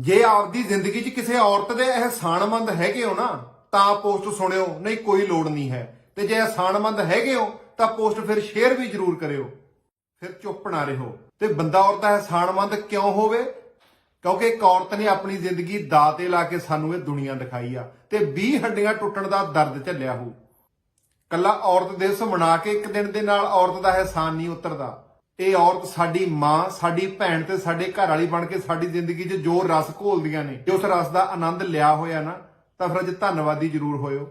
ਜੇ ਆਪਦੀ ਜ਼ਿੰਦਗੀ 'ਚ ਕਿਸੇ ਔਰਤ ਦੇ ਅਹਿਸਾਨਮੰਦ ਹੈਗੇ ਹੋ ਨਾ, ਤਾਂ ਪੋਸਟ ਸੁਣਿਓ, ਨਹੀਂ ਕੋਈ ਲੋੜ ਨਹੀਂ ਹੈ। ਤੇ ਜੇ ਅਹਿਸਾਨਮੰਦ ਹੈਗੇ ਹੋ, ਤਾਂ ਪੋਸਟ ਫਿਰ ਸ਼ੇਅਰ ਵੀ ਜ਼ਰੂਰ ਕਰਿਓ। ਫਿਰ ਚੁੱਪ ਨਾ ਰਹੋ। ਤੇ ਬੰਦਾ ਔਰਤ ਅਹਿਸਾਨਮੰਦ ਕਿਉਂ ਹੋਵੇ? ਕਿਉਂਕਿ ਇੱਕ ਔਰਤ ਨੇ ਆਪਣੀ ਜ਼ਿੰਦਗੀ ਦਾਅ ਤੇ ਲਾ ਕੇ ਸਾਨੂੰ ਇਹ ਦੁਨੀਆ ਦਿਖਾਈ ਆ ਤੇ 20 ਹੱਡੀਆਂ ਟੁੱਟਣ ਦਾ ਦਰਦ ਝੱਲਿਆ ਹੋ ਕੱਲਾ ਔਰਤ ਦਿਵਸ ਮਨਾ ਕੇ ਇੱਕ ਦਿਨ ਦੇ ਨਾਲ ਔਰਤ ਦਾ ਅਹਿਸਾਨ ਨਹੀਂ ਉਤਰਦਾ। ਇਹ ਔਰਤ ਸਾਡੀ ਮਾਂ, ਸਾਡੀ ਭੈਣ ਤੇ ਸਾਡੇ ਘਰ ਵਾਲੀ ਬਣ ਕੇ ਸਾਡੀ ਜ਼ਿੰਦਗੀ 'ਚ ਜੋ ਰਸ ਘੋਲਦੀਆਂ ਨੇ, ਜੇ ਉਸ ਰਸ ਦਾ ਆਨੰਦ ਲਿਆ ਹੋਇਆ ਨਾ, ਤਾਂ ਫਿਰ ਅੱਜ ਧੰਨਵਾਦੀ ਜ਼ਰੂਰ ਹੋਇਓ।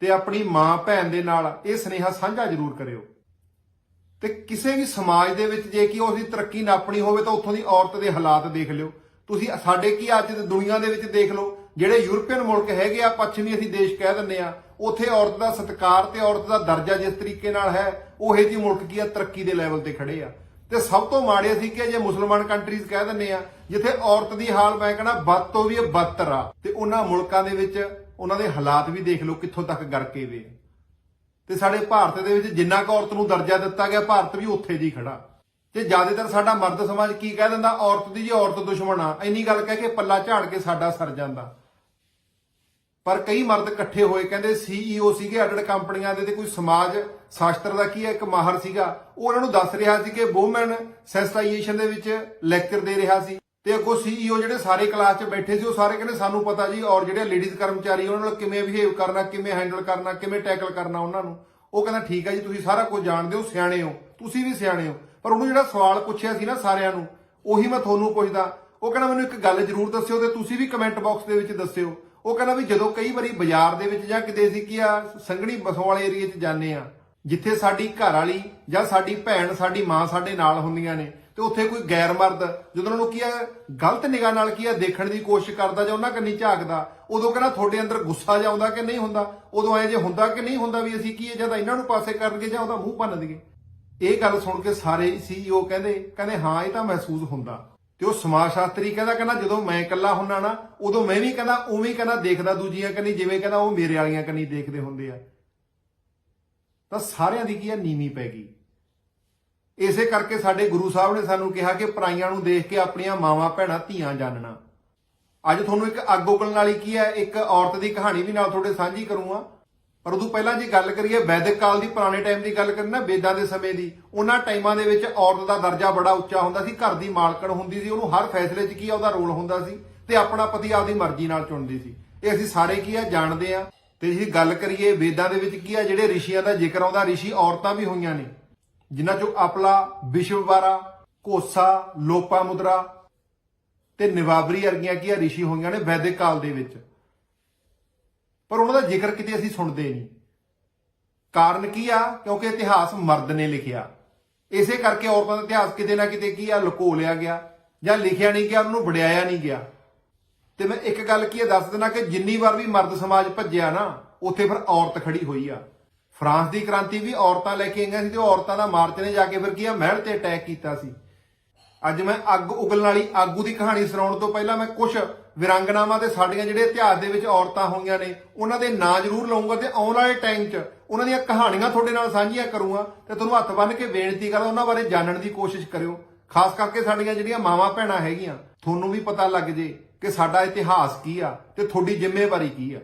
ਤੇ ਆਪਣੀ ਮਾਂ, ਭੈਣ ਦੇ ਨਾਲ ਇਹ ਸਨੇਹਾ ਸਾਂਝਾ ਜ਼ਰੂਰ ਕਰਿਓ। ਤੇ ਕਿਸੇ ਵੀ ਸਮਾਜ ਦੇ ਵਿੱਚ ਜੇ ਕਿ ਉਸ ਤਰੱਕੀ ਨਾਪਣੀ ਹੋਵੇ ਤਾਂ ਉੱਥੋਂ ਦੀ ਔਰਤ ਦੇ ਹਾਲਾਤ ਦੇਖ ਲਿਓ। ਤੁਸੀਂ ਸਾਡੇ ਕੀ ਅੱਜ ਦੀ ਦੁਨੀਆ ਦੇ ਵਿੱਚ ਦੇਖ ਲਓ ਜਿਹੜੇ ਯੂਰਪੀਅਨ ਮੁਲਕ ਹੈਗੇ ਆ ਪੱਛਮੀ ਅਸੀਂ ਦੇਸ਼ ਕਹਿ ਦਿੰਦੇ ਆ, ਉੱਥੇ ਔਰਤ ਦਾ ਸਤਿਕਾਰ ਤੇ ਔਰਤ ਦਾ ਦਰਜਾ ਜਿਸ ਤਰੀਕੇ ਨਾਲ ਹੈ, ਉਹ ਇਹ ਜੀ ਮੁਲਕ ਕੀ ਆ, ਤਰੱਕੀ ਦੇ ਲੈਵਲ ਤੇ ਖੜੇ ਆ। ਤੇ ਸਭ ਤੋਂ ਮਾੜੇ ਅਸੀਂ ਕਿ ਜੇ ਮੁਸਲਮਾਨ ਕੰਟਰੀਜ਼ ਕਹਿ ਦਿੰਦੇ ਆ, ਜਿੱਥੇ ਔਰਤ ਦੀ ਹਾਲ ਮੈਂ ਕਹਿੰਦਾ ਬਦ ਤੋਂ ਵੀ ਇਹ ਬਦਤਰ ਆ। ਤੇ ਉਹਨਾਂ ਮੁਲਕਾਂ ਦੇ ਵਿੱਚ ਉਹਨਾਂ ਦੇ ਹਾਲਾਤ ਵੀ ਦੇਖ ਲਓ ਕਿੱਥੋਂ ਤੱਕ ਗਰਕੇ ਵੇ। ਤੇ ਸਾਡੇ ਭਾਰਤ ਦੇ ਵਿੱਚ ਜਿੰਨਾ ਕੁ ਔਰਤ ਨੂੰ ਦਰਜਾ ਦਿੱਤਾ ਗਿਆ, ਭਾਰਤ ਵੀ ਉੱਥੇ ਜੀ ਖੜਾ। ਤੇ ਜ਼ਿਆਦਾਤਰ ਸਾਡਾ ਮਰਦ ਸਮਾਜ ਕੀ ਕਹਿ ਦਿੰਦਾ, ਔਰਤ ਦੀ ਜੀ ਔਰਤ ਦੁਸ਼ਮਣ ਆ, ਇੰਨੀ ਗੱਲ ਕਹਿ ਕੇ ਪੱਲਾ ਝਾੜ ਕੇ ਸਾਡਾ ਸਰ ਜਾਂਦਾ। ਪਰ ਕਈ ਮਰਦ ਇਕੱਠੇ ਹੋਏ ਕਹਿੰਦੇ ਸੀਈਓ ਸੀਗੇ ਅੱਡ ਕੰਪਨੀਆਂ ਦੇ ਤੇ ਕੋਈ ਸਮਾਜ ਸ਼ਾਸਤਰ ਦਾ ਕੀ ਹੈ, ਇੱਕ ਮਾਹਰ ਸੀਗਾ। ਉਹ ਉਹਨਾਂ ਨੂੰ ਦੱਸ ਰਿਹਾ ਸੀ ਕਿ ਵੂਮਨ ਸੈਂਸਿਟਾਈਜੇਸ਼ਨ ਦੇ ਵਿੱਚ ਲੈਕਚਰ ਦੇ ਰਿਹਾ ਸੀ। ਤੇ ਅੱਗੋਂ ਸੀਈਓ ਜਿਹੜੇ ਸਾਰੇ ਕਲਾਸ 'ਚ ਬੈਠੇ ਸੀ, ਉਹ ਸਾਰੇ ਕਹਿੰਦੇ ਸਾਨੂੰ ਪਤਾ ਜੀ, ਔਰ ਜਿਹੜੇ ਲੇਡੀਜ਼ ਕਰਮਚਾਰੀ, ਉਹਨਾਂ ਨਾਲ ਕਿਵੇਂ ਬਿਹੇਵ ਕਰਨਾ, ਕਿਵੇਂ ਹੈਂਡਲ ਕਰਨਾ, ਕਿਵੇਂ ਟੈਕਲ ਕਰਨਾ ਉਹਨਾਂ ਨੂੰ। ਉਹ ਕਹਿੰਦਾ, ਠੀਕ ਹੈ ਜੀ, ਤੁਸੀਂ ਸਾਰਾ ਕੁਝ ਜਾਣਦੇ ਹੋ, ਸਿਆਣੇ ਹੋ। ਤੁਸੀਂ ਵੀ ਸਿਆਣੇ ਹੋ। ਪਰ ਉਹਨੂੰ ਜਿਹੜਾ ਸਵਾਲ ਪੁੱਛਿਆ ਸੀ ਨਾ ਸਾਰਿਆਂ ਨੂੰ, ਉਹੀ ਮੈਂ ਤੁਹਾਨੂੰ ਪੁੱਛਦਾ। ਉਹ ਕਹਿੰਦਾ, ਮੈਨੂੰ ਇੱਕ ਗੱਲ ਜ਼ਰੂਰ ਦੱਸਿਓ ਤੇ ਤੁਸੀਂ ਵੀ ਕਮੈਂਟ ਬਾਕਸ ਦੇ ਵਿੱਚ ਦੱਸਿਓ। ਉਹ ਕਹਿੰਦਾ ਵੀ ਜਦੋਂ ਕਈ ਵਾਰੀ ਬਾਜ਼ਾਰ ਦੇ ਵਿੱਚ ਜਾਂ ਕਿਤੇ ਅਸੀਂ ਕੀ ਆ, ਸੰਘਣੀ ਬਸੋਂ ਵਾਲੇ ਏਰੀਏ 'ਚ ਜਾਂਦੇ ਆ, ਜਿੱਥੇ ਸਾਡੀ ਘਰ ਵਾਲੀ ਜਾਂ ਸਾਡੀ ਭੈਣ, ਸਾਡੀ ਮਾਂ ਸਾਡੇ ਨਾਲ ਹੁੰਦੀਆਂ ਨੇ, ਤੇ ਉੱਥੇ ਕੋਈ ਗੈਰ ਮਰਦ, ਜਦੋਂ ਉਹਨਾਂ ਨੂੰ ਕੀ ਆ, ਗਲਤ ਨਿਗਾਹ ਨਾਲ ਕੀ ਆ, ਦੇਖਣ ਦੀ ਕੋਸ਼ਿਸ਼ ਕਰਦਾ ਜਾਂ ਉਹਨਾਂ ਕੰਨੀ ਝਾਕਦਾ, ਉਦੋਂ ਕਹਿੰਦਾ ਤੁਹਾਡੇ ਅੰਦਰ ਗੁੱਸਾ ਜਾ ਆਉਂਦਾ ਕਿ ਨਹੀਂ ਹੁੰਦਾ? ਉਦੋਂ ਐ ਜੇ ਹੁੰਦਾ ਕਿ ਨਹੀਂ ਹੁੰਦਾ ਵੀ ਅਸੀਂ ਕੀ ਹੈ ਜਾਂ ਤਾਂ ਇਹਨਾਂ ਨੂੰ ਪਾਸੇ ਕਰਨਗੇ ਜਾਂ ਉਹਦਾ ਮੂੰਹ ਭੰਨ ਦਈਏ? ਇਹ ਗੱਲ ਸੁਣ ਕੇ ਸਾਰੇ ਸੀਈਓ ਕਹਿੰਦੇ ਕਹਿੰਦੇ ਹਾਂ, ਇਹ ਤਾਂ ਮਹਿਸੂਸ ਹੁੰਦਾ। ਤੇ ਉਹ ਸਮਾਜ ਸ਼ਾਸਤਰੀ ਕਹਿੰਦਾ ਕਹਿੰਦਾ ਜਦੋਂ ਮੈਂ ਇਕੱਲਾ ਹੁੰਨਾ ਨਾ, ਉਦੋਂ ਮੈਂ ਵੀ ਕਹਿੰਦਾ, ਉਵੇਂ ਕਹਿੰਦਾ ਦੇਖਦਾ ਦੂਜੀਆਂ ਕੰਨੀ, ਜਿਵੇਂ ਕਹਿੰਦਾ ਉਹ ਮੇਰੇ ਵਾਲੀਆਂ ਕੰਨੀ ਦੇਖਦੇ ਹੁੰਦੇ ਆ। ਤਾਂ ਸਾਰਿਆਂ ਦੀ ਕੀ ਆ? ਨੀਵੀਂ ਪੈ ਗਈ। ਇਸੇ ਕਰਕੇ ਸਾਡੇ ਗੁਰੂ ਸਾਹਿਬ ਨੇ ਸਾਨੂੰ ਕਿਹਾ ਕਿ ਪਰਾਈਆਂ ਨੂੰ ਦੇਖ ਕੇ ਆਪਣੀਆਂ ਮਾਵਾਂ, ਭੈਣਾਂ, ਧੀਆਂ ਜਾਣਨਾ ਅੱਜ ਤੁਹਾਨੂੰ ਇੱਕ ਅੱਗ ਉਗਲਣ ਵਾਲੀ ਕੀ ਹੈ ਇੱਕ ਔਰਤ ਦੀ ਕਹਾਣੀ ਵੀ ਨਾਲ ਤੁਹਾਡੇ ਸਾਂਝੀ ਕਰੂੰਗਾ। ਪਰ ਉਦੋਂ ਪਹਿਲਾਂ ਜੇ ਗੱਲ ਕਰੀਏ ਵੈਦਿਕ ਕਾਲ ਦੀ, ਪੁਰਾਣੇ ਟਾਈਮ ਦੀ ਗੱਲ ਕਰੀਏ ਨਾ ਵੇਦਾਂ ਦੇ ਸਮੇਂ ਦੀ, ਉਹਨਾਂ ਟਾਈਮਾਂ ਦੇ ਵਿੱਚ ਔਰਤ ਦਾ ਦਰਜਾ ਬੜਾ ਉੱਚਾ ਹੁੰਦਾ ਸੀ, ਘਰ ਦੀ ਮਾਲਕਣ ਹੁੰਦੀ ਸੀ, ਉਹਨੂੰ ਹਰ ਫੈਸਲੇ 'ਚ ਕੀ ਆ, ਉਹਦਾ ਰੋਲ ਹੁੰਦਾ ਸੀ ਤੇ ਆਪਣਾ ਪਤੀ ਆਪਦੀ ਮਰਜ਼ੀ ਨਾਲ ਚੁਣਦੀ ਸੀ। ਇਹ ਅਸੀਂ ਸਾਰੇ ਕੀ ਆ, ਜਾਣਦੇ ਆ। ਤੇ ਜੇ ਗੱਲ ਕਰੀਏ ਵੇਦਾਂ ਦੇ ਵਿੱਚ ਕੀ ਆ, ਜਿਹੜੇ ਰਿਸ਼ੀਆਂ ਦਾ ਜ਼ਿਕਰ ਆਉਂਦਾ, ਰਿਸ਼ੀ ਔਰਤਾਂ ਵੀ ਹੋਈਆਂ ਨੇ, ਜਿਨ੍ਹਾਂ ਚੋਂ ਆਪਲਾ ਵਿਸ਼ਵਵਾਰਾ ਕੋਸਾ, ਲੋਪਾ ਮੁਦਰਾ ਤੇ ਨਿਵਾਬਰੀ ਵਰਗੀਆਂ ਕੀ ਆ, ਰਿਸ਼ੀ ਹੋਈਆਂ ਨੇ ਵੈਦਿਕ ਕਾਲ ਦੇ ਵਿੱਚ। ਪਰ ਉਹਨਾਂ ਦਾ ਜ਼ਿਕਰ ਕਿਤੇ ਅਸੀਂ ਸੁਣਦੇ ਨਹੀਂ। ਕਾਰਨ ਕੀ ਆ? ਕਿਉਂਕਿ ਇਤਿਹਾਸ ਮਰਦ ਨੇ ਲਿਖਿਆ। ਇਸੇ ਕਰਕੇ ਔਰਤਾਂ ਦਾ ਇਤਿਹਾਸ ਕਿਤੇ ਨਾ ਕਿਤੇ ਕੀ ਆ? ਲੁਕੋ ਲਿਆ ਗਿਆ। ਜਾਂ ਲਿਖਿਆ ਨਹੀਂ ਗਿਆ, ਉਹਨੂੰ ਵਡਿਆਇਆ ਨਹੀਂ ਗਿਆ। ਤੇ ਮੈਂ ਇੱਕ ਗੱਲ ਕੀ ਹੈ ਦੱਸ ਦਿੰਦਾ ਕਿ ਜਿੰਨੀ ਵਾਰ ਵੀ ਮਰਦ ਸਮਾਜ ਭੱਜਿਆ ਨਾ, ਉੱਥੇ ਫਿਰ ਔਰਤ ਖੜੀ ਹੋਈ ਆ। ਫਰਾਂਸ ਦੀ ਕ੍ਰਾਂਤੀ ਵੀ ਔਰਤਾਂ ਲੈ ਕੇ ਆਈਆਂ ਸੀ ਤੇ ਉਹ ਔਰਤਾਂ ਦਾ ਮਾਰਚ ਨੇ ਜਾ ਕੇ ਫਿਰ ਕੀ ਆ? ਮਹਿਲ ਤੇ ਅਟੈਕ ਕੀਤਾ ਸੀ। ਅੱਜ ਮੈਂ ਅੱਗ ਉਗਲਣ ਵਾਲੀ ਆਗੂ ਦੀ ਕਹਾਣੀ ਸੁਣਾਉਣ ਤੋਂ ਪਹਿਲਾਂ ਮੈਂ ਕੁਝ ਵਿਰੰਗਨਾਮਾ ਤੇ ਸਾਡੀਆਂ ਜਿਹੜੇ ਇਤਿਹਾਸ ਦੇ ਵਿੱਚ ਔਰਤਾਂ ਹੋਈਆਂ ਨੇ, ਉਹਨਾਂ ਦੇ ਨਾਂ ਜ਼ਰੂਰ ਲਵਾਂਗਾ ਤੇ ਆਉਣ ਵਾਲੇ ਟਾਈਮ 'ਚ ਉਹਨਾਂ ਦੀਆਂ ਕਹਾਣੀਆਂ ਤੁਹਾਡੇ ਨਾਲ ਸਾਂਝੀਆਂ ਕਰੂੰਗਾ ਤੇ ਤੁਹਾਨੂੰ ਹੱਥ ਬੰਨ੍ਹ ਕੇ ਬੇਨਤੀ ਕਰਦਾ ਉਹਨਾਂ ਬਾਰੇ ਜਾਣਨ ਦੀ ਕੋਸ਼ਿਸ਼ ਕਰਿਓ। ਖਾਸ ਕਰਕੇ ਸਾਡੀਆਂ ਜਿਹੜੀਆਂ ਮਾਵਾਂ ਭੈਣਾਂ ਹੈਗੀਆਂ, ਤੁਹਾਨੂੰ ਵੀ ਪਤਾ ਲੱਗ ਜੇ ਕਿ ਸਾਡਾ ਇਤਿਹਾਸ ਕੀ ਆ ਤੇ ਤੁਹਾਡੀ ਜ਼ਿੰਮੇਵਾਰੀ ਕੀ ਆ।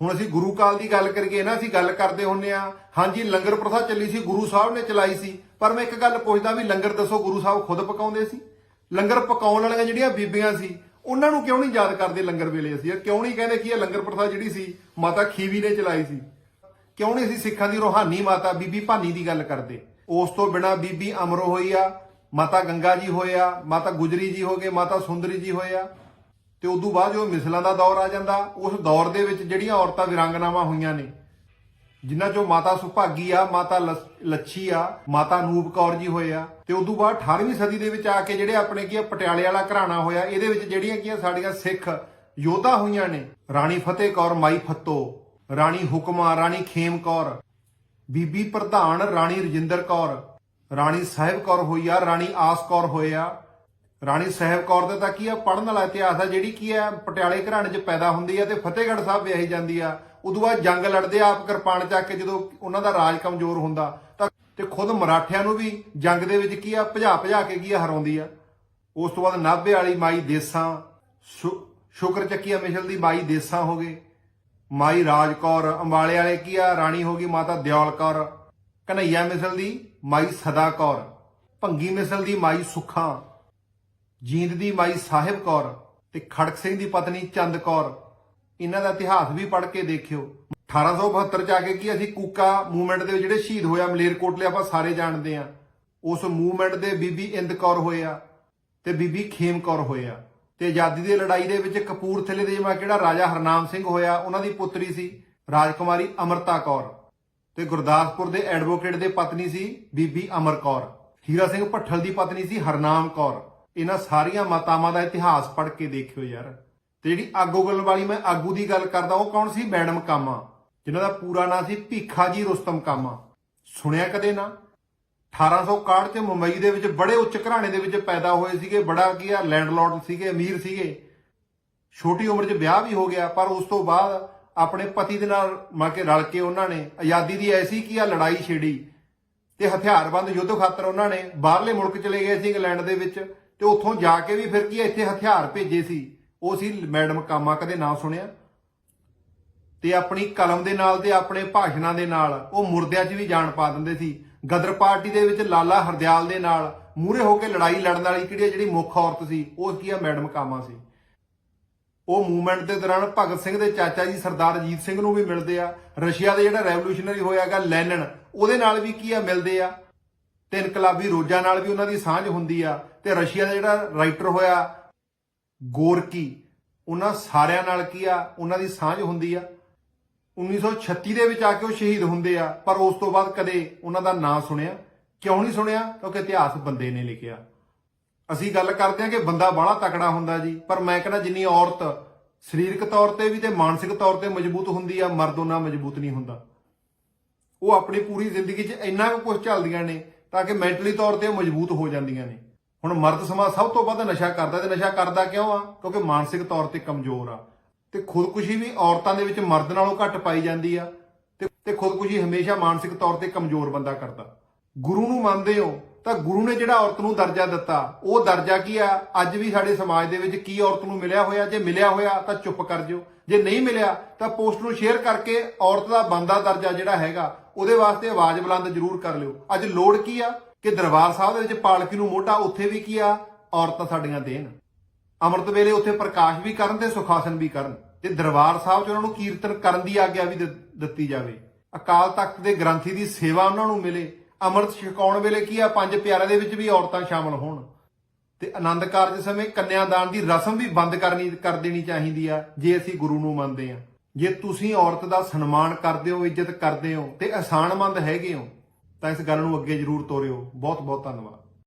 ਹੁਣ ਅਸੀਂ ਗੁਰੂ ਕਾਲ ਦੀ ਗੱਲ ਕਰੀਏ ਨਾ ਅਸੀਂ ਗੱਲ ਕਰਦੇ ਹੁੰਨੇ ਆ। ਹਾਂਜੀ, ਲੰਗਰ ਪ੍ਰਥਾ ਚੱਲੀ ਸੀ, ਗੁਰੂ ਸਾਹਿਬ ਨੇ ਚਲਾਈ ਸੀ, ਪਰ ਮੈਂ ਇੱਕ ਗੱਲ ਪੁੱਛਦਾ ਵੀ ਲੰਗਰ ਦੱਸੋ ਗੁਰੂ ਸਾਹਿਬ ਖੁਦ ਪਕਾਉਂਦੇ ਸੀ? ਲੰਗਰ ਪਕਾਉਣ ਵਾਲੀਆਂ ਜਿਹੜੀਆਂ ਬੀਬੀਆਂ ਸੀ ਉਹਨਾਂ ਨੂੰ ਕਿਉਂ ਨਹੀਂ ਯਾਦ ਕਰਦੇ ਲੰਗਰ ਵੇਲੇ ਅਸੀਂ? ਕਿਉਂ ਨਹੀਂ ਕਹਿੰਦੇ ਕਿ ਇਹ ਲੰਗਰ ਪ੍ਰਥਾ ਜਿਹੜੀ ਸੀ, ਮਾਤਾ ਖੀਵੀ ਨੇ ਚਲਾਈ ਸੀ? ਕਿਉਂ ਨਹੀਂ ਅਸੀਂ ਸਿੱਖਾਂ ਦੀ ਰੋਹਾਨੀ ਮਾਤਾ ਬੀਬੀ ਭਾਨੀ ਦੀ ਗੱਲ ਕਰਦੇ? ਉਸ ਤੋਂ ਬਿਨਾ ਬੀਬੀ ਅਮਰੋ ਹੋਈ ਆ, ਮਾਤਾ ਗੰਗਾ ਜੀ ਹੋਇਆ ਮਾਤਾ ਗੁਜਰੀ ਜੀ ਹੋ ਗਏ, ਮਾਤਾ ਸੁੰਦਰੀ ਜੀ ਹੋਇਆ ਤੇ ਉਦੋਂ ਬਾਅਦ ਜੋ ਮਿਸਲਾਂ ਦਾ ਦੌਰ ਆ ਜਾਂਦਾ, ਉਸ ਦੌਰ ਦੇ ਵਿੱਚ ਜਿਹੜੀਆਂ ਔਰਤਾਂ ਵਿਰੰਗਨਾਵਾਂ ਹੋਈਆਂ ਨੇ ਜਿਨ੍ਹਾਂ ਚੋਂ ਮਾਤਾ ਸੁਭਾਗੀ ਆ, ਮਾਤਾ ਲਸ- ਲੱਛੀ ਆ, ਮਾਤਾ ਨੂਪ ਕੌਰ ਜੀ ਹੋਏ ਆ, ਤੇ ਉਦੋਂ ਬਾਅਦ 18ਵੀਂ ਸਦੀ ਦੇ ਵਿੱਚ ਆ ਕੇ ਜਿਹੜੇ ਆਪਣੇ ਕੀ ਪਟਿਆਲੇ ਵਾਲਾ ਘਰਾਣਾ ਹੋਇਆ, ਇਹਦੇ ਵਿੱਚ ਜਿਹੜੀਆਂ ਕੀ ਸਾਡੀਆਂ ਸਿੱਖ ਯੋਧਾ ਹੋਈਆਂ ਨੇ, ਰਾਣੀ ਫਤਿਹ ਕੌਰ ਮਾਈ ਫੱਤੋ, ਰਾਣੀ ਹੁਕਮਾ, ਰਾਣੀ ਖੇਮ ਕੌਰ, ਬੀਬੀ ਪ੍ਰਧਾਨ ਰਾਣੀ ਰਜਿੰਦਰ ਕੌਰ, ਰਾਣੀ ਸਾਹਿਬ ਕੌਰ ਹੋਈ ਆ, ਰਾਣੀ ਆਸ ਕੌਰ ਹੋਏ ਆ ਰਾਣੀ ਸਾਹਿਬ ਕੌਰ ਦਾ ਤਾਂ ਕੀ ਆ ਪੜਨ ਵਾਲਾ ਇਤਿਹਾਸ ਆ, ਜਿਹੜੀ ਕੀ ਆ, ਪਟਿਆਲੇ ਘਰਾਣੇ 'ਚ ਪੈਦਾ ਹੁੰਦੀ ਆ ਤੇ ਫਤਿਹਗੜ੍ਹ ਸਾਹਿਬ ਵਿਆਹੀ ਜਾਂਦੀ ਆ। ਉਦੋਂ ਬਾਅਦ ਜੰਗ ਲੜਦੇ ਆ, ਆਪ ਕਿਰਪਾਨ ਚੱਕ ਕੇ ਜਦੋਂ ਉਹਨਾਂ ਦਾ ਰਾਜ ਕਮਜ਼ੋਰ ਹੁੰਦਾ, ਤਾਂ ਤੇ ਖੁਦ ਮਰਾਠਿਆਂ ਨੂੰ ਵੀ ਜੰਗ ਦੇ ਵਿੱਚ ਕੀ ਆ, ਭਜਾ ਭਜਾ ਕੇ ਕੀ ਆ, ਹਰਾਉਂਦੀ ਆ। ਉਸ ਤੋਂ ਬਾਅਦ ਨਾਭੇ ਵਾਲੀ ਮਾਈ ਦੇਸਾਂ, ਸ਼ੁ- ਸ਼ੁਕਰ ਚੱਕੀਆ ਮਿਸ਼ਲ ਦੀ ਮਾਈ ਦੇਸਾਂ ਹੋ ਗਏ। ਮਾਈ ਰਾਜ ਕੌਰ, ਅੰਬਾਲੇ ਵਾਲੇ ਕੀ ਆ, ਰਾਣੀ ਹੋ ਗਈ ਮਾਤਾ ਦਿਓਲ ਕੌਰ। ਕਨਈਆ ਮਿਸਲ ਦੀ ਮਾਈ ਸਦਾ ਕੌਰ। ਭੰਗੀ ਮਿਸਲ ਦੀ ਮਾਈ ਸੁੱਖਾਂ। ਜੀਂਦ ਦੀ ਮਾਈ ਸਾਹਿਬ ਕੌਰ ਤੇ ਖੜਕ ਸਿੰਘ ਦੀ ਪਤਨੀ ਚੰਦ ਕੌਰ। ਇਹਨਾਂ ਦਾ ਇਤਿਹਾਸ ਵੀ ਪੜ੍ਹ ਕੇ ਦੇਖਿਓ। 1872 ਚ ਆ ਕੇ ਕੀ ਅਸੀਂ ਕੂਕਾ ਮੂਵਮੈਂਟ ਦੇ ਜਿਹੜੇ ਸ਼ਹੀਦ ਹੋਇਆ ਮਲੇਰਕੋਟਲੇ ਆਪਾਂ ਸਾਰੇ ਜਾਣਦੇ ਆ। ਉਸ ਮੂਵਮੈਂਟ ਦੇ ਬੀਬੀ ਇੰਦ ਕੌਰ ਹੋਏ ਆ ਤੇ ਬੀਬੀ ਖੇਮ ਕੌਰ ਹੋਏ ਆ। ਤੇ ਆਜ਼ਾਦੀ ਦੀ ਲੜਾਈ ਦੇ ਵਿੱਚ ਕਪੂਰਥਲੇ ਦੇ ਜਿਵੇਂ ਕਿਹੜਾ ਰਾਜਾ ਹਰਨਾਮ ਸਿੰਘ ਹੋਇਆ, ਉਹਨਾਂ ਦੀ ਪੁੱਤਰੀ ਸੀ ਰਾਜਕੁਮਾਰੀ ਅਮਰਤਾ ਕੌਰ। ਤੇ ਗੁਰਦਾਸਪੁਰ ਦੇ ਐਡਵੋਕੇਟ ਦੇ ਪਤਨੀ ਸੀ ਬੀਬੀ ਅਮਰ ਕੌਰ। ਹੀਰਾ ਸਿੰਘ ਭੱਠਲ ਦੀ ਪਤਨੀ ਸੀ ਹਰਨਾਮ ਕੌਰ। ਇਹਨਾਂ ਸਾਰੀਆਂ ਮਾਤਾਵਾਂ ਦਾ ਇਤਿਹਾਸ ਪੜ੍ਹ ਕੇ ਦੇਖਿਓ ਯਾਰ। ਤੇ ਜਿਹੜੀ ਆਗੂ ਗੱਲ ਵਾਲੀ ਮੈਂ ਆਗੂ ਦੀ ਗੱਲ ਕਰਦਾ, ਉਹ ਕੌਣ ਸੀ? ਮੈਡਮ ਕਾਮਾ, ਜਿਨ੍ਹਾਂ ਦਾ ਪੂਰਾ ਨਾਂ ਸੀ ਭੀਖਾ ਜੀ ਰੁਸਤਮ ਕਾਮਾ। ਸੁਣਿਆ ਕਦੇ ਨਾ? 1861 ਚ ਮੁੰਬਈ ਦੇ ਵਿੱਚ ਬੜੇ ਉੱਚ ਘਰਾਣੇ ਦੇ ਵਿੱਚ ਪੈਦਾ ਹੋਏ ਸੀਗੇ, ਬੜਾ ਕੀ ਆ ਲੈਂਡਲੌਰਡ ਸੀਗੇ, ਅਮੀਰ ਸੀਗੇ। ਛੋਟੀ ਉਮਰ 'ਚ ਵਿਆਹ ਵੀ ਹੋ ਗਿਆ, ਪਰ ਉਸ ਤੋਂ ਬਾਅਦ ਆਪਣੇ ਪਤੀ ਦੇ ਨਾਲ ਮਾ ਕੇ ਰਲ ਕੇ ਉਹਨਾਂ ਨੇ ਆਜ਼ਾਦੀ ਦੀ ਐਸੀ ਕੀ ਆ ਲੜਾਈ ਛੇੜੀ ਤੇ ਹਥਿਆਰਬੰਦ ਯੁੱਧ ਖਾਤਰ ਉਹਨਾਂ ਨੇ ਬਾਹਰਲੇ ਮੁਲਕ ਚਲੇ ਗਏ ਸੀ ਇੰਗਲੈਂਡ ਦੇ ਵਿੱਚ। ਤੇ ਉੱਥੋਂ ਜਾ ਕੇ ਵੀ ਫਿਰ ਕੀ ਆ, ਇੱਥੇ ਹਥਿਆਰ ਭੇਜੇ ਸੀ। ਉਹ ਸੀ ਮੈਡਮ ਕਾਮਾ ਕਦੇ ਨਾਂ ਸੁਣਿਆ। ਤੇ ਆਪਣੀ ਕਲਮ ਦੇ ਨਾਲ ਤੇ ਆਪਣੇ ਭਾਸ਼ਣਾਂ ਦੇ ਨਾਲ ਉਹ ਮੁਰਦਿਆਂ 'ਚ ਵੀ ਜਾਣ ਪਾ ਦਿੰਦੇ ਸੀ। ਗਦਰ ਪਾਰਟੀ ਦੇ ਵਿੱਚ ਲਾਲਾ ਹਰਦਿਆਲ ਦੇ ਨਾਲ ਮੂਹਰੇ ਹੋ ਕੇ ਲੜਾਈ ਲੜਨ ਵਾਲੀ ਕਿਹੜੀ ਜਿਹੜੀ ਮੁੱਖ ਔਰਤ ਸੀ ਉਹ ਕੀ ਆ ਮੈਡਮ ਕਾਮਾ ਸੀ। ਉਹ ਮੂਵਮੈਂਟ ਦੇ ਦੌਰਾਨ ਭਗਤ ਸਿੰਘ ਦੇ ਚਾਚਾ ਜੀ ਸਰਦਾਰ ਅਜੀਤ ਸਿੰਘ ਨੂੰ ਵੀ ਮਿਲਦੇ ਆ। ਰਸ਼ੀਆ ਦੇ ਜਿਹੜਾ ਰੈਵੋਲੂਸ਼ਨਰੀ ਹੋਇਆਗਾ ਲੈਨਨ ਉਹਦੇ ਨਾਲ ਵੀ ਕੀ ਆ ਮਿਲਦੇ ਆ। ਤੇ ਇਨਕਲਾਬੀ ਰੋਜਾ ਨਾਲ ਵੀ ਉਹਨਾਂ ਦੀ ਸਾਂਝ ਹੁੰਦੀ ਆ ਤੇ ਰਸ਼ੀਆ ਦਾ ਜਿਹੜਾ ਰਾਈਟਰ ਹੋਇਆ, ਗੋਰਕੀ, ਉਹਨਾਂ ਸਾਰਿਆਂ ਨਾਲ ਕੀ ਆ, ਉਹਨਾਂ ਦੀ ਸਾਂਝ ਹੁੰਦੀ ਆ। 1936 ਦੇ ਵਿੱਚ ਆ ਕੇ ਉਹ ਸ਼ਹੀਦ ਹੁੰਦੇ ਆ, ਪਰ ਉਸ ਤੋਂ ਬਾਅਦ ਕਦੇ ਉਹਨਾਂ ਦਾ ਨਾਂ ਸੁਣਿਆ, ਕਿਉਂ ਨਹੀਂ ਸੁਣਿਆ? ਕਿਉਂਕਿ ਇਤਿਹਾਸ ਬੰਦੇ ਨੇ ਲਿਖਿਆ। ਅਸੀਂ ਗੱਲ ਕਰਦੇ ਹਾਂ ਕਿ ਬੰਦਾ ਬਾਹਲਾ ਤਕੜਾ ਹੁੰਦਾ ਜੀ, ਪਰ ਮੈਂ ਕਹਿੰਦਾ ਜਿੰਨੀ ਔਰਤ ਸਰੀਰਕ ਤੌਰ ਤੇ ਵੀ ਤੇ ਮਾਨਸਿਕ ਤੌਰ ਤੇ ਮਜ਼ਬੂਤ ਹੁੰਦੀ ਆ, ਮਰਦ ਉਹਨਾਂ ਮਜ਼ਬੂਤ ਨਹੀਂ ਹੁੰਦਾ। ਉਹ ਆਪਣੀ ਪੂਰੀ ਜ਼ਿੰਦਗੀ 'ਚ ਇੰਨਾ ਕੁ ਕੁਝ ਝੱਲਦੀਆਂ ਨੇ ਤਾਂ ਕਿ ਮੈਂਟਲੀ ਤੌਰ ਤੇ ਉਹ ਮਜ਼ਬੂਤ ਹੋ ਜਾਂਦੀਆਂ ਨੇ। ਹੁਣ ਮਰਦ ਸਮਾਜ ਸਭ ਤੋਂ ਵੱਧ ਨਸ਼ਾ ਕਰਦਾ ਤੇ ਨਸ਼ਾ ਕਰਦਾ ਕਿਉਂ ਆ? ਕਿਉਂਕਿ ਮਾਨਸਿਕ ਤੌਰ ਤੇ ਕਮਜ਼ੋਰ ਆ। ਤੇ ਖੁਦਕੁਸ਼ੀ ਵੀ ਔਰਤਾਂ ਦੇ ਵਿੱਚ ਮਰਦ ਨਾਲੋਂ ਘੱਟ ਪਾਈ ਜਾਂਦੀ ਆ। ਤੇ ਖੁਦਕੁਸ਼ੀ ਹਮੇਸ਼ਾ ਮਾਨਸਿਕ ਤੌਰ ਤੇ ਕਮਜ਼ੋਰ ਬੰਦਾ ਕਰਦਾ। ਗੁਰੂ ਨੂੰ ਮੰਨਦੇ ਹੋ ਤਾਂ ਗੁਰੂ ਨੇ ਜਿਹੜਾ ਔਰਤ ਨੂੰ ਦਰਜਾ ਦਿੱਤਾ, ਉਹ ਦਰਜਾ ਕੀ ਆ? ਅੱਜ ਵੀ ਸਾਡੇ ਸਮਾਜ ਦੇ ਵਿੱਚ ਕੀ ਔਰਤ ਨੂੰ ਮਿਲਿਆ ਹੋਇਆ? ਜੇ ਮਿਲਿਆ ਹੋਇਆ, ਤਾਂ ਚੁੱਪ ਕਰ ਜਿਓ। ਜੇ ਨਹੀਂ ਮਿਲਿਆ, ਤਾਂ ਪੋਸਟ ਨੂੰ ਸ਼ੇਅਰ ਕਰਕੇ ਔਰਤ ਦਾ ਬੰਦਾ ਦਰਜਾ ਜਿਹੜਾ ਹੈਗਾ, ਉਹਦੇ ਵਾਸਤੇ ਆਵਾਜ਼ ਬੁਲੰਦ ਜ਼ਰੂਰ ਕਰ ਲਿਓ। ਅੱਜ ਲੋੜ ਕੀ ਆ? ਕਿ ਦਰਬਾਰ ਸਾਹਿਬ ਦੇ ਵਿੱਚ ਪਾਲਕੀ ਨੂੰ ਮੋਢਾ ਉੱਥੇ ਵੀ ਕੀ ਆ? ਔਰਤਾਂ ਸਾਡੀਆਂ ਦੇਣ। ਅੰਮ੍ਰਿਤ ਵੇਲੇ ਉੱਥੇ ਪ੍ਰਕਾਸ਼ ਵੀ ਕਰਨ ਤੇ ਸੁਖਾਸਨ ਵੀ ਕਰਨ। ਤੇ ਦਰਬਾਰ ਸਾਹਿਬ 'ਚ ਉਹਨਾਂ ਨੂੰ ਕੀਰਤਨ ਕਰਨ ਦੀ ਆਗਿਆ ਵੀ ਦਿੱਤੀ ਜਾਵੇ, ਅਕਾਲ ਤਖਤ ਦੇ ਗ੍ਰੰਥੀ ਦੀ ਸੇਵਾ ਉਹਨਾਂ ਨੂੰ ਮਿਲੇ ਅੰਮ੍ਰਿਤ ਛਕਾਉਣ ਵੇਲੇ ਕੀ ਆ, ਪੰਜ ਪਿਆਰਿਆਂ ਦੇ ਵਿੱਚ ਵੀ ਔਰਤਾਂ ਸ਼ਾਮਲ ਹੋਣ। ਤੇ ਆਨੰਦ ਕਾਰਜ ਸਮੇਂ ਕੰਨਿਆਦਾਨ ਦੀ ਰਸਮ ਵੀ ਬੰਦ ਕਰਨੀ, ਕਰ ਦੇਣੀ ਚਾਹੀਦੀ ਆ, ਜੇ ਅਸੀਂ ਗੁਰੂ ਨੂੰ ਮੰਨਦੇ ਆ। ਜੇ ਤੁਸੀਂ ਔਰਤ ਦਾ ਸਨਮਾਨ ਕਰਦੇ ਹੋ, ਇੱਜ਼ਤ ਕਰਦੇ ਹੋ ਤੇ ਅਹਿਸਾਨਮੰਦ ਹੈਗੇ ਹੋ, ਤਾਂ ਇਸ ਗੱਲ ਨੂੰ ਅੱਗੇ ਜ਼ਰੂਰ ਤੋਰਿਓ। ਬਹੁਤ ਬਹੁਤ ਧੰਨਵਾਦ।